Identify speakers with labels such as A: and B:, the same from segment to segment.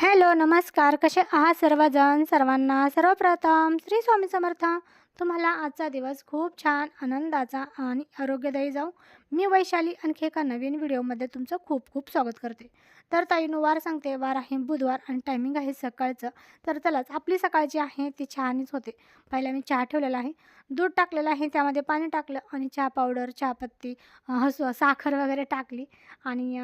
A: Hello नमस्कार. कसे आहात सर्वजण? सर्वांना सर्वप्रथम श्री स्वामी समर्थ. तुम्हाला आजचा दिवस खूप छान आनंदाचा आणि आरोग्यदायी जाऊ मी वैशाली आणखी एका नवीन व्हिडिओमध्ये तुमचं खूप खूप स्वागत करते. तर ताईनं वार सांगते वार आहे बुधवार आणि टायमिंग आहे सकाळचं. तर चलाच आपली सकाळची आहे ती चहानीच होते. पहिला मी चहा ठेवलेला आहे. दूध टाकलेलं आहे त्यामध्ये पाणी टाकलं आणि चहा पावडर चहापत्ती हस हसू साखर वगैरे टाकली. आणि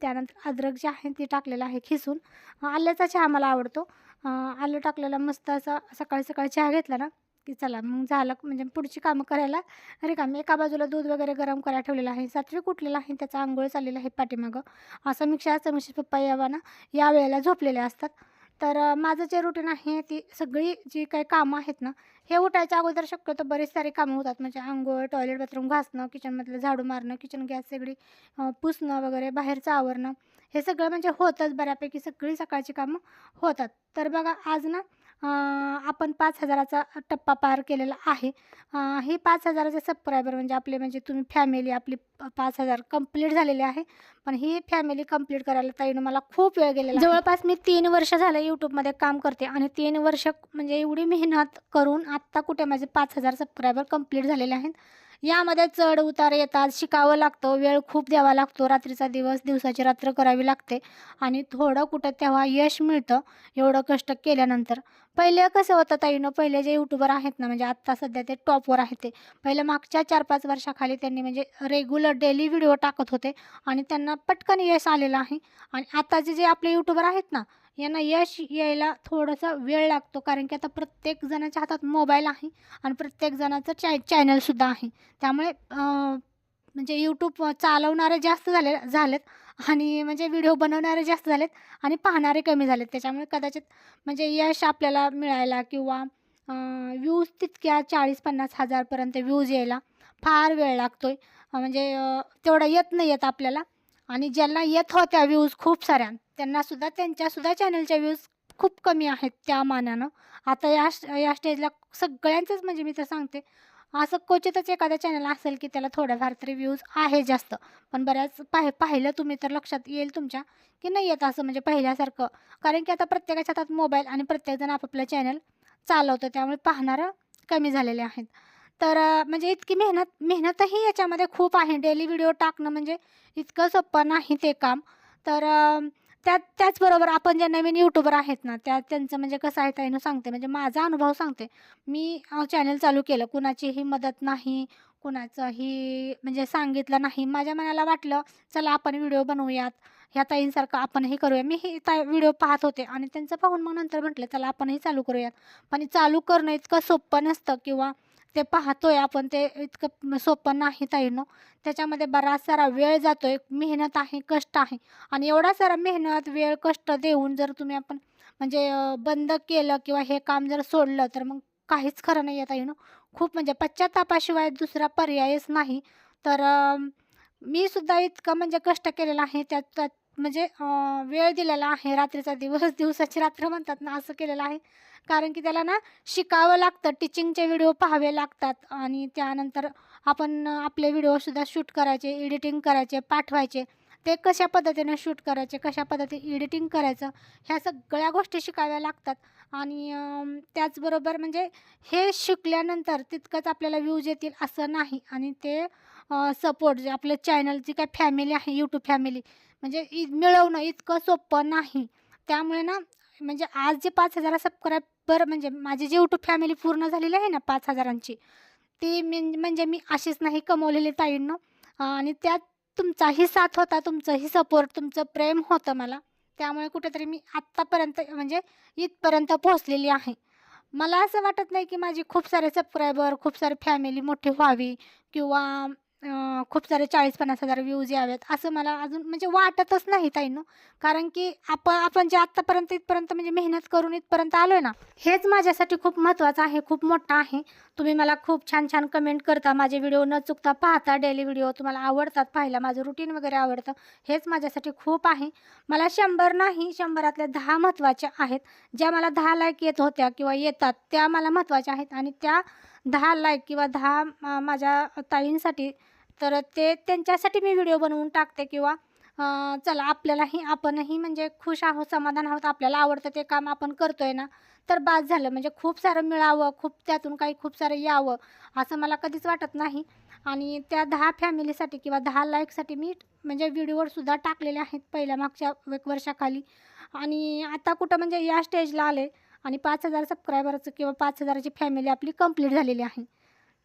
A: त्यानंतर अद्रक जे आहे ते टाकलेलं आहे खिसून. आल्याचा चहा मला आवडतो. आलं टाकलेला मस्त असा सकाळी सकाळी चहा घेतला ना की चला मग झालं म्हणजे पुढची कामं करायला. रिकामी एका बाजूला दूध वगैरे गरम करायला ठेवलेलं आहे सातवी कुठलेलं आहे त्याचा आंघोळ चाललेला आहे पाठीमागं. असं मिक्सरचं मिक्सर पप्पा यावा ना या वेळेला झोपलेले असतात. तर माझं जे रुटीन आहे ती सगळी जी काही कामं आहेत ना हे उठायच्या अगोदर शक्यतो बरेच सारे कामं होतात. म्हणजे आंघोळ टॉयलेट बाथरूम घासणं किचनमधलं झाडू मारणं किचन गॅस सगळी पुसणं वगैरे बाहेरचं आवरणं हे सगळं म्हणजे होतंच बऱ्यापैकी सगळी सकाळची कामं होतात. तर बघा आज ना आपण पाच हजाराचा टप्पा पार केलेला आहे. हे पाच हजाराचे सबस्क्रायबर म्हणजे आपले म्हणजे तुम्ही फॅमिली आपली पाच हजार कंप्लीट झालेली आहे. पण ही फॅमिली कंप्लीट करायला ताईनं मला खूप वेळ गेलेला आहे. जवळपास मी तीन वर्ष झालं यूट्यूबमध्ये काम करते आणि तीन वर्ष म्हणजे एवढी मेहनत करून आत्ता कुठे माझे पाच हजार सबस्क्रायबर कंप्लीट झालेले आहेत. यामध्ये चढ उतार येतात शिकावं लागतं वेळ खूप द्यावा लागतो रात्रीचा दिवस दिवसाची रात्र करावी लागते आणि थोडं कुठं तेव्हा यश मिळतं एवढं कष्ट केल्यानंतर. पहिले कसं होतं ताईनं पहिले जे यूट्यूबर आहेत ना म्हणजे आत्ता सध्या ते टॉपवर आहेत ते पहिले मागच्या चार पाच वर्षाखाली त्यांनी म्हणजे रेग्युलर डेली व्हिडिओ टाकत होते आणि त्यांना पटकन यश आलेलं आहे. आणि आताचे जे आपले यूट्यूबर आहेत ना यांना यश यायला थोडासा वेळ लागतो. कारण की आता प्रत्येक जणाच्या हातात मोबाईल आहे आणि प्रत्येक जणाचं चॅ चॅनलसुद्धा आहे. त्यामुळे म्हणजे यूट्यूब चालवणारे जास्त झाले झालेत आणि म्हणजे व्हिडिओ बनवणारे जास्त झालेत आणि पाहणारे कमी झालेत. त्याच्यामुळे कदाचित म्हणजे यश आपल्याला मिळायला किंवा व्ह्यूज तितक्या चाळीस पन्नास हजारपर्यंत व्ह्यूज यायला फार वेळ लागतो आहे म्हणजे तेवढा येत नाही येत आपल्याला. आणि ज्यांना येत होत्या व्ह्यूज खूप साऱ्या त्यांनासुद्धा त्यांच्यासुद्धा चॅनलच्या व्ह्यूज खूप कमी आहेत त्या मानानं. आता या या स्टेजला सगळ्यांचंच म्हणजे मी तर सांगते असं क्वचितच एखादा चॅनल असेल की त्याला थोड्याफार तरी व्ह्यूज आहे जास्त पण बऱ्याच पाह पाहिलं तुम्ही तर लक्षात येईल तुमच्या की नाही येत असं म्हणजे पहिल्यासारखं. कारण की आता प्रत्येकाच्या हातात मोबाईल आणि प्रत्येकजण आपापलं चॅनल चालवतं त्यामुळे पाहणारं कमी झालेले आहेत. तर म्हणजे इतकी मेहनत मेहनतही याच्यामध्ये खूप आहे. डेली व्हिडिओ टाकणं म्हणजे इतकं सोपं नाही ते काम. तर त्या त्यात त्याचबरोबर आपण जे नवीन यूट्यूबर आहेत ना त्या त्यांचं म्हणजे कसं आहे त्यानं सांगते म्हणजे माझा अनुभव सांगते. मी चॅनल चालू केलं. कुणाचीही मदत नाही कुणाचंही म्हणजे सांगितलं नाही. माझ्या मनाला वाटलं चला आपण व्हिडिओ बनवूयात ह्या ताईंसारखं आपणही करूया. मी ही ता व्हिडिओ पाहत होते आणि त्यांचं पाहून मग नंतर म्हटलं चला आपणही चालू करूयात. पण चालू करणं इतकं सोपं नसतं किंवा ते पाहतोय आपण ते इतकं सोपं नाही ताईनो. त्याच्यामध्ये बराच सारा वेळ जातोय मेहनत आहे कष्ट आहे. आणि एवढा सारा मेहनत वेळ कष्ट देऊन जर तुम्ही आपण म्हणजे बंद केलं किंवा हे काम जर सोडलं तर मग काहीच खरं नाही आहे ताईनो. खूप म्हणजे पश्चातापाशिवाय दुसरा पर्यायच नाही. तर मी सुद्धा इतकं म्हणजे कष्ट केलेलं आहे त्यात त्यात म्हणजे वेळ दिलेला आहे रात्रीचा दिवस दिवसाची रात्र म्हणतात ना असं केलेलं आहे. कारण की त्याला ना शिकावं लागतं टीचिंगचे व्हिडिओ पाहावे लागतात आणि त्यानंतर आपण आपले व्हिडिओसुद्धा शूट करायचे एडिटिंग करायचे पाठवायचे. ते कशा पद्धतीने शूट करायचे कशा पद्धतीने एडिटिंग करायचं ह्या सगळ्या गोष्टी शिकाव्या लागतात. आणि त्याचबरोबर म्हणजे हे शिकल्यानंतर तितकंच आपल्याला व्ह्यूज येतील असं नाही. आणि ते सपोर्ट जे आपलं चॅनल जी काय फॅमिली आहे यूट्यूब फॅमिली म्हणजे इ मिळवणं इतकं सोपं नाही. त्यामुळे ना म्हणजे आज जे पाच हजार बरं म्हणजे माझी जी यूट्यूब फॅमिली पूर्ण झालेली आहे ना पाच हजारांची ती मी म्हणजे मी अशीच नाही कमवलेली ताईंनं. आणि त्यात तुमचाही साथ होता तुमचंही सपोर्ट तुमचं प्रेम होतं मला. त्यामुळे कुठेतरी मी आत्तापर्यंत म्हणजे इथपर्यंत पोहोचलेली आहे. मला असं वाटत नाही की माझी खूप सारे सबस्क्रायबर खूप सारे फॅमिली मोठी व्हावी किंवा खूप सारे चाळीस पन्नास हजार व्ह्यूज यावेत असं मला अजून म्हणजे वाटतच नाही ताईनं. कारण की आपण आपण जे आत्तापर्यंत इथपर्यंत म्हणजे मेहनत करून इथपर्यंत आलो आहे ना हेच माझ्यासाठी खूप महत्त्वाचं आहे खूप मोठं आहे. तुम्ही मला खूप छान छान कमेंट करता माझे व्हिडिओ न चुकता पाहता डेली व्हिडिओ तुम्हाला आवडतात पाहायला माझं रुटीन वगैरे आवडतं हेच माझ्यासाठी खूप आहे. मला शंभर नाही शंभरातल्या दहा महत्त्वाच्या आहेत. ज्या मला दहा लाईक येत होत्या किंवा येतात त्या मला महत्त्वाच्या आहेत आणि त्या दहा लाईक किंवा दहा माझ्या ताईंसाठी तर ते त्यांच्यासाठी मी व्हिडिओ बनवून टाकते किंवा चला आपल्यालाही आपणही म्हणजे खुश आहोत समाधान आहोत आपल्याला आवडतं ते काम आपण करतोय ना तर बाद झालं. म्हणजे खूप सारं मिळावं खूप त्यातून काही खूप सारं यावं असं मला कधीच वाटत नाही. आणि त्या दहा फॅमिलीसाठी किंवा दहा लाईकसाठी मी म्हणजे व्हिडिओवरसुद्धा टाकलेले आहेत पहिल्या मागच्या एक वर्षाखाली. आणि आता कुठं म्हणजे या स्टेजला आले आणि पाच हजार सबस्क्रायबरचं किंवा पाच हजाराची फॅमिली आपली कंप्लीट झालेली आहे.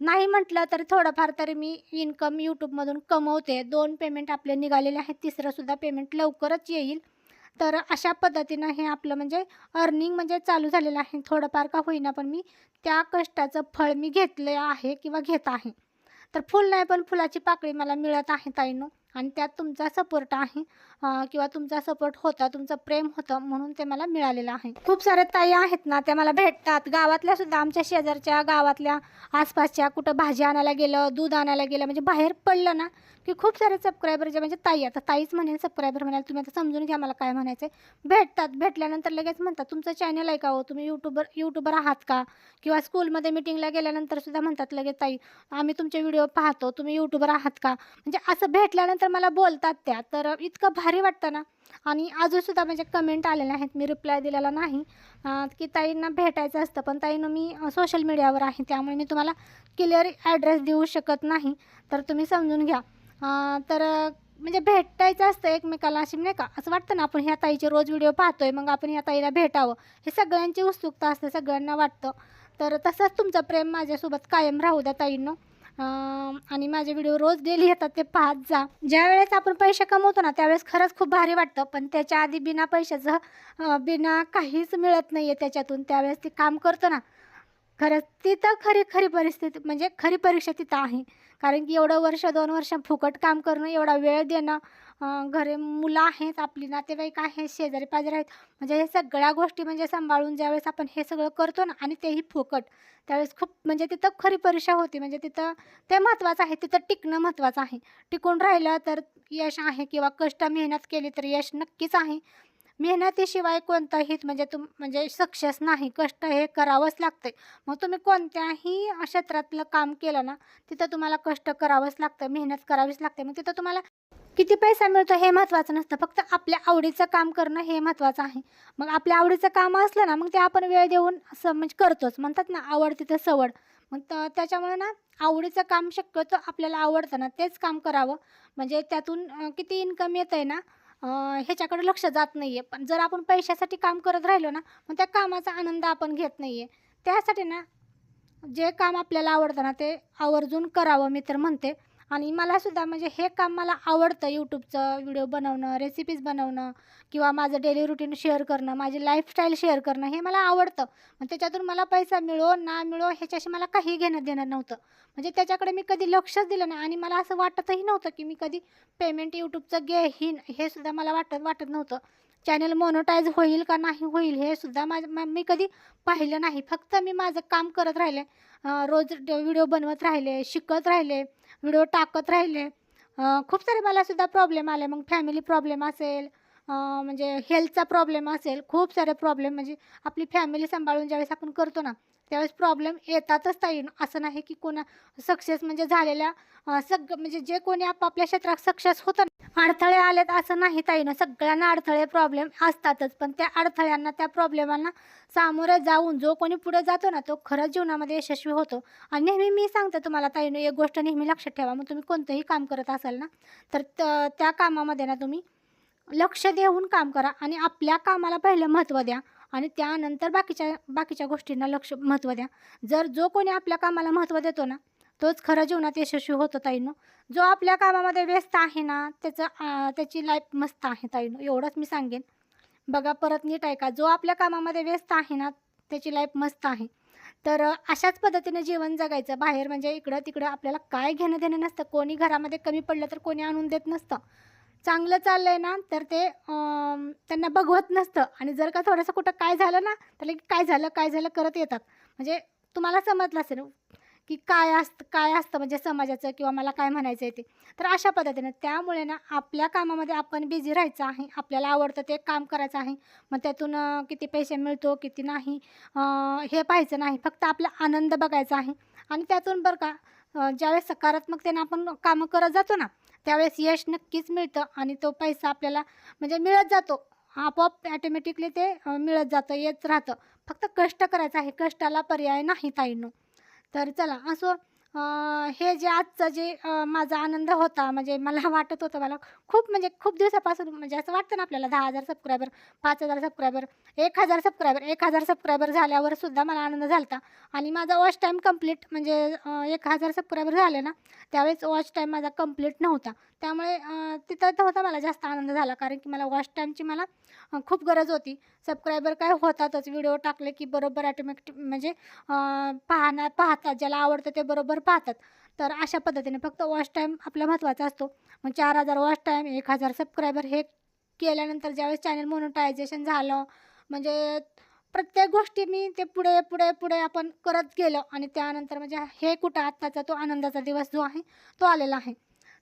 A: नाही म्हटलं तरी थोडंफार तरी मी इन्कम यूट्यूबमधून कमवते. दोन पेमेंट आपले निघालेले आहेत. तिसरंसुद्धा पेमेंट लवकरच येईल. तर अशा पद्धतीनं हे आपलं म्हणजे अर्निंग म्हणजे चालू झालेलं आहे. थोडंफार का होईना पण मी त्या कष्टाचं फळ मी घेतलं आहे किंवा घेत आहे. तर फुल नाही पण फुलाची पाकळी मला मिळत आहे ताईनो. आणि त्यात तुमचा सपोर्ट आहे. किंवा तुमचा सपोर्ट होता तुमचं प्रेम होतं म्हणून ते मला मिळालेलं आहे. खूप साऱ्या ताई आहेत ना त्या मला भेटतात. गावातल्या सुद्धा आमच्या शेजारच्या गावातल्या आसपासच्या कुठं भाजी आणायला गेलं दूध आणायला गेलं म्हणजे बाहेर पडलं ना की खूप सारे सबस्क्रायबर जे म्हणजे ताई आता ताईच म्हणेल सबस्क्रायबर म्हणाल तुम्ही आता समजून घ्या मला काय म्हणायचं आहे भेटतात भेटल्यानंतर लगेच म्हणतात तुमचं चॅनल आहे का हो? तुम्ही यूट्यूबर यूट्यूबर आहात का? किंवा स्कूलमध्ये मिटिंगला गेल्यानंतर सुद्धा म्हणतात लगेच ताई आम्ही तुमचे व्हिडिओ पाहतो तुम्ही यूट्यूबर आहात का? म्हणजे असं भेटल्यानंतर मला बोलतात त्या. तर इतकं भारी वाटतं ना. आणि अजूनसुद्धा म्हणजे कमेंट आलेले आहेत. मी रिप्लाय दिलेला नाही. की ताईंना भेटायचं असतं. पण ताईनं मी सोशल मीडियावर आहे. त्यामुळे मी तुम्हाला क्लिअर ॲड्रेस देऊ शकत नाही. तर तुम्ही समजून घ्या. तर म्हणजे भेटायचं असतं एकमेकाला अशी नाही का? असं वाटतं ना आपण ह्या ताईचे रोज व्हिडिओ पाहतोय. मग आपण ह्या ताईला भेटावं. हे सगळ्यांची उत्सुकता असते सगळ्यांना वाटतं. तर तसंच तुमचं प्रेम माझ्यासोबत कायम राहू द्या ताईंनो. आणि माझे व्हिडिओ रोज डेली येतात ते पाहत जा. ज्या वेळेस आपण पैसे कमवतो ना त्यावेळेस खरंच खूप भारी वाटतं. पण त्याच्या आधी बिना पैशाचं बिना काहीच मिळत नाही आहे त्याच्यातून. त्यावेळेस ते काम करतो ना खरंच तिथं खरी खरी परिस्थिती म्हणजे खरी परीक्षा तिथं आहे. कारण की एवढं वर्ष दोन वर्ष फुकट काम करणं एवढा वेळ देणं घरे मुलं आहेत आपली नातेवाईक आहेत शेजारी पाजारी आहेत. म्हणजे हे सगळ्या गोष्टी म्हणजे सांभाळून ज्यावेळेस आपण हे सगळं करतो ना आणि तेही फुकट. त्यावेळेस खूप म्हणजे तिथं खरी परीक्षा होती. म्हणजे तिथं ते महत्त्वाचं आहे. तिथं टिकणं महत्त्वाचं आहे. टिकून राहिलं तर यश आहे किंवा कष्ट मेहनत केली तर यश नक्कीच आहे. मेहनतीशिवाय कोणताही म्हणजे तुम म्हणजे सक्सेस नाही. कष्ट हे करावंच लागतं मग तुम्ही कोणत्याही क्षेत्रातलं काम केलं ना तिथं तुम्हाला कष्ट करावंच लागतं मेहनत करावीच लागते. मग तिथं तुम्हाला किती पैसा मिळतो हे महत्त्वाचं नसतं. फक्त आपल्या आवडीचं काम करणं हे महत्त्वाचं आहे. मग आपल्या आवडीचं काम असलं ना मग ते आपण वेळ देऊन असं म्हणजे करतोच. म्हणतात ना आवड तिथं सवड. मग त त्याच्यामुळे ना आवडीचं काम शक्यतो आपल्याला आवडतं ना तेच काम करावं. म्हणजे त्यातून किती इन्कम येतं आहे ना ह्याच्याकडे लक्ष जात नाही आहे पण जर आपण पैशासाठी काम करत राहिलो ना मग त्या कामाचा आनंद आपण घेत नाही आहे त्यासाठी ना जे काम आपल्याला आवडतं ना ते आवर्जून करावं मी तर म्हणते. आणि मलासुद्धा म्हणजे हे काम मला आवडतं यूट्यूबचं व्हिडिओ बनवणं रेसिपीज बनवणं किंवा माझं डेली रुटीन शेअर करणं माझी लाईफस्टाईल शेअर करणं हे मला आवडतं. मग त्याच्यातून मला पैसा मिळो ना मिळो ह्याच्याशी मला काही घेणं देणं नव्हतं. म्हणजे त्याच्याकडे मी कधी लक्षच दिलं नाही आणि मला असं वाटतही नव्हतं की मी कधी पेमेंट यूट्यूबचं घेईन हे सुद्धा मला वाटत वाटत नव्हतं. चॅनल मोनोटाईज होईल का नाही होईल हे सुद्धा माझं मा- मी कधी पाहिलं नाही. फक्त मी माझं काम करत राहिले रोज व्हिडिओ बनवत राहिले शिकत राहिले व्हिडिओ टाकत राहिले. खूप सारे मला सुद्धा प्रॉब्लेम आले. मग फॅमिली प्रॉब्लेम असेल म्हणजे हेल्थचा प्रॉब्लेम असेल खूप सारे प्रॉब्लेम म्हणजे आपली फॅमिली सांभाळून ज्यावेळेस आपण करतो ना त्यावेळेस प्रॉब्लेम येतातच ताई. असं नाही की कोणा सक्सेस म्हणजे झालेल्या सग म्हणजे जे कोणी आपापल्या क्षेत्रात सक्सेस होतं ना, अडथळे आलेत असं नाही ताईनं सगळ्यांना अडथळे प्रॉब्लेम असतातच. पण त्या अडथळ्यांना त्या प्रॉब्लेमांना सामोरे जाऊन जो कोणी पुढे जातो ना तो खरंच जीवनामध्ये यशस्वी होतो. आणि नेहमी मी सांगते तुम्हाला ताईनं एक गोष्ट नेहमी लक्षात ठेवा. मग तुम्ही कोणतंही काम करत असाल ना तर त- त्या कामामध्ये ना तुम्ही लक्ष देऊन काम करा आणि आपल्या कामाला पहिलं महत्त्व द्या. आणि त्यानंतर बाकीच्या बाकीच्या गोष्टींना लक्ष महत्त्व द्या. जर जो कोणी आपल्या कामाला महत्त्व देतो ना तोच खरं जीवनात यशस्वी होतो ताईनो. जो आपल्या कामामध्ये व्यस्त आहे ना त्याचं त्याची लाईफ मस्त आहे ताईनो. एवढंच मी सांगेन. बघा परत नीट ऐका. जो आपल्या कामामध्ये व्यस्त आहे ना त्याची लाईफ मस्त आहे. तर अशाच पद्धतीने जीवन जगायचं. बाहेर म्हणजे इकडं तिकडं आपल्याला काय घेणं देणं नसतं. कोणी घरामध्ये कमी पडलं तर कोणी आणून देत नसतं. चांगलं चाललंय ना तर ते त्यांना बघवत नसतं. आणि जर का थोडंसं कुठं काय झालं ना तर लगेच काय झालं काय झालं करत येतात. म्हणजे तुम्हाला समजलं असेल की काय असतं काय असतं म्हणजे समाजाचं किंवा मला काय म्हणायचं आहे ते. तर अशा पद्धतीनं त्यामुळे ना आपल्या कामामध्ये आपण बिझी राहायचं आहे. आपल्याला आवडतं ते काम करायचं आहे. मग त्यातून किती पैसे मिळतो किती नाही हे पाहायचं नाही. फक्त आपला आनंद बघायचा आहे. आणि त्यातून बरं का ज्यावेळेस सकारात्मकतेनं आपण कामं करत जातो ना त्यावेळेस यश नक्कीच मिळतं आणि तो पैसा आपल्याला म्हणजे मिळत जातो. आपोआप ॲटोमॅटिकली ते मिळत जातं येत राहतं. फक्त कष्ट करायचं आहे. कष्टाला पर्याय नाही ताईनो. तर चला असो अं, हे जे आजचं जे अं, माझा आनंद होता म्हणजे मला वाटत होतं मला खूप म्हणजे खूप दिवसापासून म्हणजे असं वाटतं ना आपल्याला दहा हजार सबस्क्रायबर पाच हजार सबस्क्रायबर एक हजार सबस्क्रायबर एक हजार सबस्क्रायबर झाल्यावर सुद्धा मला आनंद झाला होता आणि माझा वॉच टाईम कंप्लीट म्हणजे अं, एक हजार सबस्क्रायबर झाले ना त्यावेळेस वॉच टाईम माझा कंप्लीट नव्हता. त्यामुळे अं, तिथं तर होता मला जास्त आनंद झाला कारण की मला वॉच टाईमची मला अं, खूप गरज होती. सबस्क्रायबर काय होतातच व्हिडिओ टाकले की बरोबर ॲटोमॅटिक म्हणजे अं, पाहणार पाहतात ज्याला आवडतं ते बरोबर पाहतात. तर अशा पद्धतीने फक्त वॉच टाईम आपला महत्त्वाचा असतो. मग चार हजार वॉच टाईम एक हजार सबस्क्रायबर हे केल्यानंतर ज्यावेळेस चॅनल मोनोटायझेशन झालं म्हणजे प्रत्येक गोष्टी मी ते पुढे पुढे पुढे आपण करत गेलो आणि त्यानंतर म्हणजे हे कुठं आत्ताचा तो आनंदाचा दिवस जो आहे तो आलेला आहे.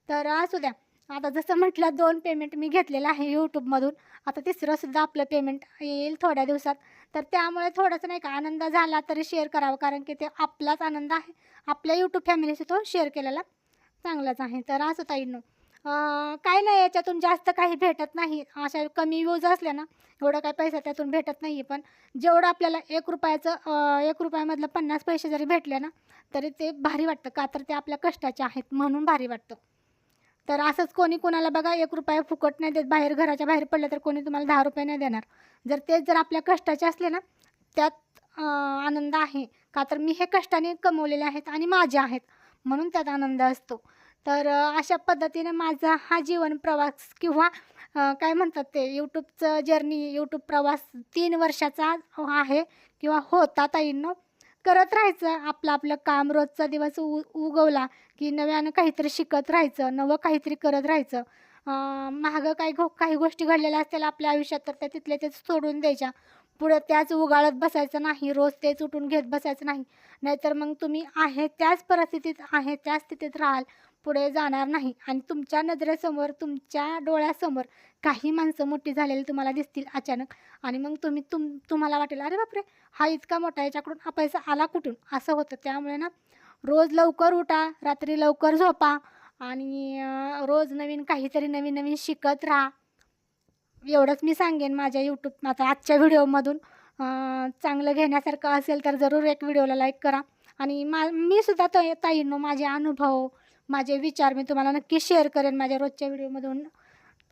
A: तर असू द्या. आता जसं म्हटलं दोन पेमेंट मी घेतलेलं आहे यूट्यूबमधून आता तिसरंसुद्धा आपलं पेमेंट येईल थोड्या दिवसात. तर त्यामुळे थोडंसं नाही का आनंद झाला तरी शेअर करावं कारण की ते आपलाच आनंद आहे. आपल्या यूट्यूब फॅमिलीशी तो शेअर केलेला चांगलाच आहे. तर असं ताईंनो काय नाही याच्यातून जास्त काही भेटत नाही. अशा कमी व्यूज असल्या ना एवढं काही पैसा त्यातून भेटत नाही. पण जेवढं आपल्याला एक रुपयाचं एक रुपयामधलं पन्नास पैसे जरी भेटले ना तरी ते भारी वाटतं. का तर ते आपल्या कष्टाचे आहेत म्हणून भारी वाटतं. तर असंच कोणी कोणाला बघा एक रुपया फुकट नाही देत. बाहेर घराच्या बाहेर पडलं तर कोणी तुम्हाला दहा रुपये नाही देणार. जर तेच जर आपल्या कष्टाचे असले ना त्यात आनंद आहे. का तर मी हे कष्टाने कमवलेले आहेत आणि माझे आहेत. म्हणून त्यात आनंद असतो. तर अशा पद्धतीने माझा हा जीवन प्रवास किंवा काय म्हणतात ते यूट्यूबचं जर्नी यूट्यूब प्रवास तीन वर्षाचा आहे किंवा होता ताईंनो. करत राहायचं. आपलं आपलं काम रोजचा दिवस उ उगवला की नव्यानं काहीतरी शिकत राहायचं नवं काहीतरी करत राहायचं. महागं मागं काही गो काही गोष्टी घडलेल्या असतील आपल्या आयुष्यात तर त्या तिथल्या तेच सोडून द्यायच्या. पुढं त्याच उगाळत बसायचं नाही रोज तेच उठून घेत बसायचं नाही. नाहीतर मग तुम्ही आहे त्याच परिस्थितीत आहे त्याच स्थितीत राहाल. पुढे जाणार नाही. आणि तुमच्या नजरेसमोर तुमच्या डोळ्यासमोर काही माणसं मोठी झालेली तुम्हाला दिसतील अचानक. आणि मग तुम्ही तुम तुम्हाला वाटेल अरे बापरे! हा इतका मोठा याच्याकडून हा पैसा आला कुठून? असं होतं. त्यामुळे ना रोज लवकर उठा रात्री लवकर झोपा आणि रोज नवीन काहीतरी नवीन नवीन शिकत राहा. एवढंच मी सांगेन माझ्या यूट्यूब आता आजच्या व्हिडिओमधून. चांगलं घेण्यासारखं असेल तर जरूर एक व्हिडिओला लाईक करा. आणि मा मी सुद्धा ताईंनो माझे अनुभव माझे विचार मी तुम्हाला नक्की शेअर करेन माझ्या रोजच्या व्हिडिओमधून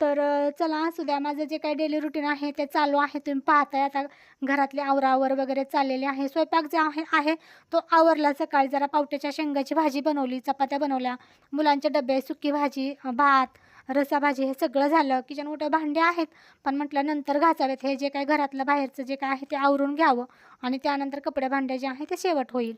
A: तर चला असू द्या. माझं जे काही डेली रुटीन आहे ते चालू आहे. तुम्ही पाहताय आता घरातले आवरावर वगैरे चाललेले आहे. स्वयंपाक जे आहे आहे तो आवरला सकाळी. जरा पावट्याच्या शेंगाची भाजी बनवली चपात्या बनवल्या मुलांचे डबे सुकी भाजी भात रसा भाजी हे सगळं झालं. किचन मोठं भांडे आहेत पण म्हटलं नंतर घासावेत. हे जे काही घरातलं बाहेरचं जे काय आहे ते आवरून घ्यावं आणि त्यानंतर कपडे भांडे जे आहे ते शेवट होईल.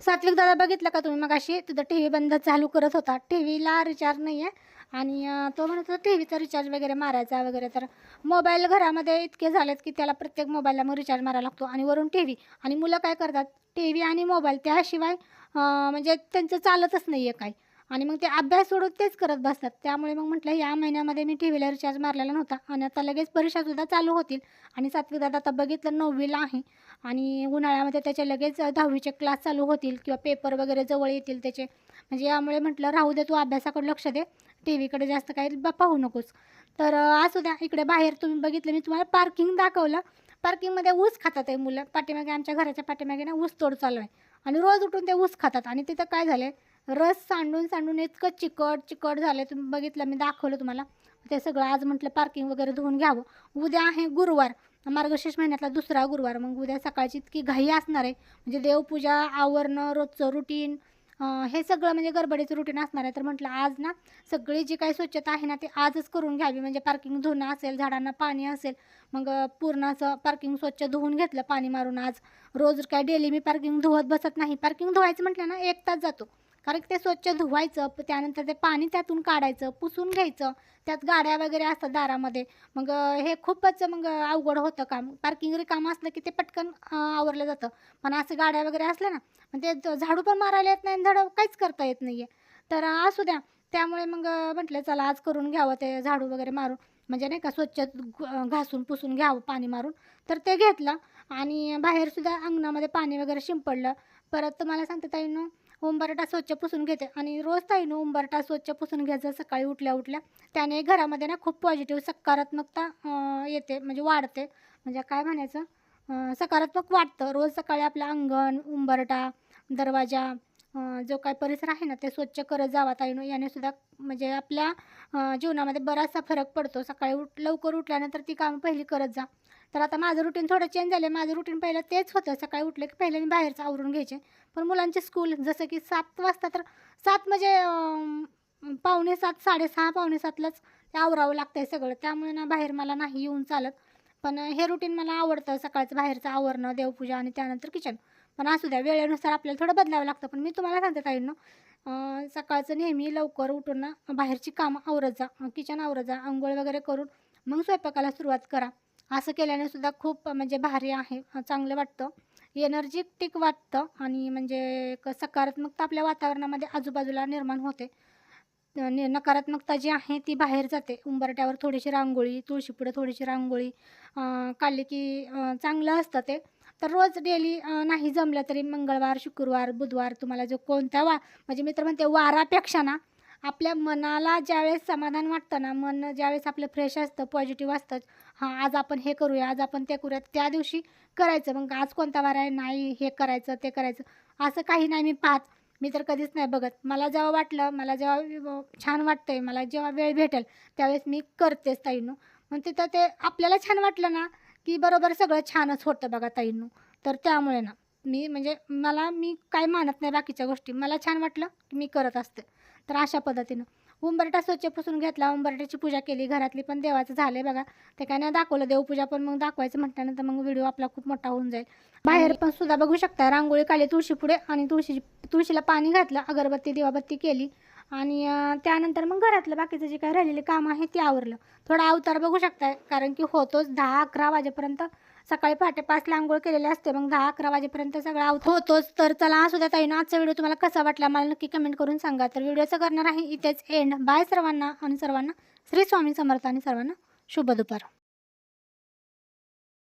A: सात्विक दादा बघितलं का तुम्ही मग अशी तिथं टी व्ही बंद चालू करत होता. टी व्हीला रिचार्ज नाही आहे आणि तो म्हणत होता टी व्हीचा रिचार्ज वगैरे मारायचा वगैरे. तर मोबाईल घरामध्ये इतके झालेत की त्याला प्रत्येक मोबाईलला मग रिचार्ज मारायला लागतो. आणि वरून टी व्ही आणि मुलं काय करतात? टी व्ही आणि मोबाईल त्याशिवाय म्हणजे त्यांचं चालतच नाही आहे काय आणि मग ते अभ्यास सोडून तेच करत बसतात. त्यामुळे मग म्हटलं या महिन्यामध्ये मी टी व्हीला रिचार्ज मारलेला नव्हता. आणि आता लगेच परीक्षासुद्धा चालू होतील. आणि सातवीत दादा आता बघितलं नववीला आहे. आणि उन्हाळ्यामध्ये त्याचे लगेच दहावीचे क्लास चालू होतील किंवा पेपर वगैरे जवळ येतील त्याचे. म्हणजे यामुळे म्हटलं राहू दे तू अभ्यासाकडे लक्ष दे. टी व्हीकडे जास्त काही पाहू नकोस. तर असू द्या इकडे बाहेर तुम्ही बघितलं मी तुम्हाला पार्किंग दाखवलं. पार्किंगमध्ये ऊस खातात आहे मुलं. पाठीमागे आमच्या घराच्या पाठीमागे ना ऊस तोड चालू आहे. आणि रोज उठून ते ऊस खातात. आणि तिथं काय झालं आहे रस सांडून सांडून इतकं चिकट चिकट झालं तुम्ही बघितलं मी दाखवलं तुम्हाला. ते सगळं आज म्हटलं पार्किंग वगैरे धुवून घ्यावं. उद्या आहे गुरुवार. मार्गशीर्ष महिन्यातला दुसरा गुरुवार. मग उद्या सकाळची इतकी घाई असणार आहे. म्हणजे देवपूजा आवरणं रोजचं रुटीन हे सगळं म्हणजे गडबडीचं रुटीन असणार आहे. तर म्हटलं आज ना सगळी जी काही स्वच्छता आहे ना ती आजच करून घ्यावी. म्हणजे पार्किंग धुणं असेल झाडांना पाणी असेल मग पूर्ण असं पार्किंग स्वच्छ धुवून घेतलं पाणी मारून आज. रोज काय डेली मी पार्किंग धुवत बसत नाही. पार्किंग धुवायचं म्हटलं ना एक तास जातो. कारण ते स्वच्छ धुवायचं त्यानंतर ते पाणी त्यातून काढायचं पुसून घ्यायचं. त्यात गाड्या वगैरे असतात दारामध्ये. मग हे खूपच मग अवघड होतं काम. पार्किंग रिकाम असलं की ते पटकन आवरलं जातं. पण असं गाड्या वगैरे असल्या ना मग ते झाडू पण मारायला येत नाही आणि काहीच करता येत नाही आहे तर असू द्या. त्यामुळे मग म्हटलं चला आज करून घ्यावं ते झाडू वगैरे मारून. म्हणजे नाही का स्वच्छ घासून पुसून घ्यावं पाणी मारून. तर ते घेतलं आणि बाहेरसुद्धा अंगणामध्ये पाणी वगैरे शिंपडलं. परत तुम्हाला सांगते ताईंनो उंबरटा स्वच्छ पुसून घेते. आणि रोज ताईनं उंबरटा स्वच्छ पुसून घ्यायचं सकाळी उठल्या उठल्या. त्याने घरामध्ये ना खूप पॉझिटिव्ह सकारात्मकता येते म्हणजे वाढते. म्हणजे काय म्हणायचं? सकारात्मक वाटतं. रोज सकाळी आपलं अंगण उंबरटा दरवाजा जो काय परिसर आहे ना ते स्वच्छ करत जावा ताईनो. याने सुद्धा म्हणजे आपल्या जीवनामध्ये बराचसा फरक पडतो. सकाळी उठ लवकर उठल्यानंतर ती कामं पहिली करत जा. तर आता माझं रुटीन थोडं चेंज झालं माझं रुटीन पहिलं तेच होतं. सकाळी उठले की पहिलं मी बाहेरचं आवरून घ्यायचे. पण मुलांचे स्कूल जसं की सात वाजता तर सात म्हणजे पावणे सात साडेसहा पावणे सातलाच ते आवरावं लागतं आहे सगळं. त्यामुळे ना बाहेर मला नाही येऊन चालत. पण हे रुटीन मला आवडतं. सकाळचं बाहेरचं आवरणं देवपूजा आणि त्यानंतर किचन पण असू द्या वेळेनुसार आपल्याला थोडं बदलावं लागतं. पण मी तुम्हाला सांगते ताईंना सकाळचं नेहमी लवकर उठून ना बाहेरची कामं आवरत जा किचन आवरत जा आंघोळ वगैरे करून मग स्वयंपाकाला सुरुवात करा. असं केल्याने सुद्धा खूप म्हणजे भारी आहे चांगलं वाटतं. एनर्जेटिक वाटतं आणि म्हणजे एक सकारात्मकता आपल्या वातावरणामध्ये आजूबाजूला निर्माण होते. नि नकारात्मकता जी आहे ती बाहेर जाते. उंबरट्यावर थोडीशी रांगोळी तुळशीपुढे थोडीशी रांगोळी काढली की चांगलं असतं ते. तर रोज डेली नाही जमलं तरी मंगळवार शुक्रवार बुधवार तुम्हाला जो कोणत्या वा म्हणजे मी तर म्हणते वारापेक्षा ना आपल्या मनाला ज्यावेळेस समाधान वाटतं ना मन ज्यावेळेस आपलं फ्रेश असतं पॉझिटिव्ह असतं हां आज आपण हे करूया आज आपण ते करूया त्या दिवशी करायचं. मग आज कोणता वार आहे? नाही हे करायचं ते करायचं. असं काही नाही मी पाहत. मी तर कधीच नाही बघत. मला जेव्हा वाटलं मला जेव्हा छान छान वाटतंय मला जेव्हा वेळ भेटेल त्यावेळेस मी करतेच ताईंनो. मग तिथं ते आपल्याला छान वाटलं ना की बरोबर सगळं छानच होतं बघा ताईंनो. तर त्यामुळे ना मी म्हणजे मला मी काय मानत नाही बाकीच्या गोष्टी. मला छान वाटलं की मी करत असते. तर अशा पद्धतीनं. उंबरटा स्वच्छ पुसून घेतला. उंबरट्याची पूजा केली. घरातली पण देवाचं झालंय बघा. ते काय नाही दाखवलं. देवपूजा पण मग दाखवायचं म्हटल्यानंतर मग व्हिडिओ आपला खूप मोठा होऊन जाईल. बाहेर पण सुद्धा बघू शकता. रांगोळी काढली तुळशी पुढे आणि तुळशी तुळशीला पाणी घातलं. अगरबत्ती दिवाबत्ती केली. आणि त्यानंतर मग घरातलं बाकीचं जे काही राहिलेले काम आहे ते आवरलं. थोडा अवतार बघू शकताय कारण की होतोच दहा अकरा वाजेपर्यंत सकाळी पहाटे पाचला आंघोळ केलेले असते. मग दहा अकरा वाजेपर्यंत सगळं आउट होतोच. तर चला असू द्या ताईनं आजचा व्हिडिओ तुम्हाला कसा वाटला मला नक्की कमेंट करून सांगा. तर व्हिडिओचं करणार आहे इथेच एंड बाय सर्वांना आणि सर्वांना श्री स्वामी समर्थ आणि सर्वांना शुभ दुपार.